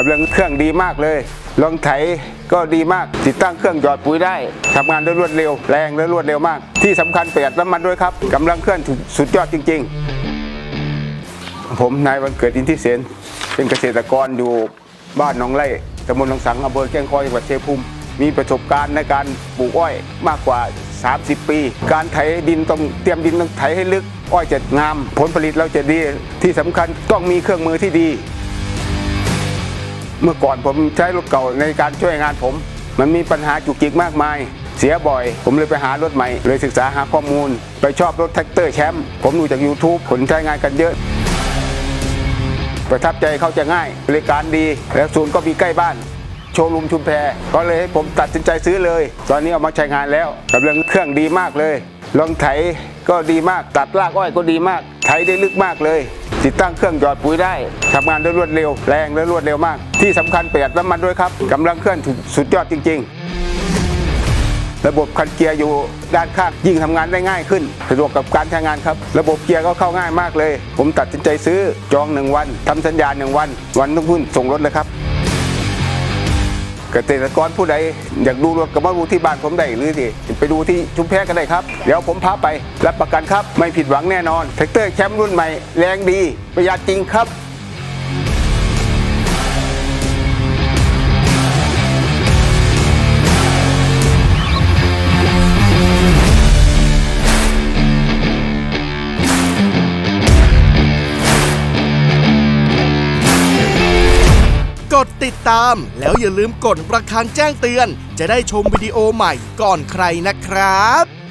กำลังเครื่องดีมากเลย ลองไถก็ดีมาก ติดตั้งเครื่องหยอดปุ๋ยได้ทำงานได้รวดเร็ว แรงและรวดเร็วมาก ที่สำคัญประหยัดน้ำมันด้วยครับกำลังเคลื่อนสุดยอดจริง ๆ ผมนายวันเกิดอินทิเสนเป็นเกษตรกรอยู่บ้านหนองไร่ตำบลหนองสังอำเภอแก้งคอยจังหวัดชัยงภูมิมีประสบการณ์ในการปลูกอ้อยมากกว่า 30 ปี การไถดินต้องเตรียมดินต้องไถให้ลึก อ้อยจะงาม ผลผลิตเราจะดี ที่สำคัญต้องมีเครื่องมือที่ดี เมื่อก่อนผมใช้รถเก่าในการช่วยงานผม มันมีปัญหาจุกจิกมากมาย เสียบ่อย ผมเลยไปหารถใหม่ เลยศึกษาหาข้อมูล ไปชอบรถแท็กเตอร์แชมป์ผมดูจาก YouTube คนใช้งานกันเยอะ ประทับใจเขาจะง่าย บริการดี แล้วศูนย์ก็มีใกล้บ้าน โชว์รูมชุมแพก็เลยให้ผมตัดสินใจซื้อเลย ตอนนี้เอามาใช้งานแล้วกำลังเครื่องดีมากเลยลองไถก็ดีมากตัดรากอ้อยก็ดีมากไถได้ลึกมากเลย ติดตั้งเครื่องหยอดปุ๋ยได้ทำงานได้รวดเร็ว แรงและรวดเร็วมาก ที่สำคัญประหยัดน้ำมันด้วยครับกำลังเคลื่อนสุดยอดจริง ๆ ระบบคันเกียร์อยู่ด้านข้างยิ่งทำงานได้ง่ายขึ้น สะดวกกับการใช้งานครับ ระบบเกียร์ก็เข้าง่ายมากเลย ผมตัดสินใจซื้อจองหนึ่งวันทำสัญญาหนึ่งวัน วันต้องพุ่นส่งรถเลยครับ เกษตรกรผู้ใดอยากดูรถก็มาดูที่บ้านผมได้หรือสิไปดูที่ชุมแพก็ได้ครับ เดี๋ยวผมพาไปรับประกันครับ ไม่ผิดหวังแน่นอนแท็กเตอร์แชมป์รุ่นใหม่แรงดี ประหยัดจริงครับ ดติดตาม แล้วอย่าลืมกดระฆังแจ้งเตือน จะได้ชมวิดีโอใหม่ก่อนใครนะครับ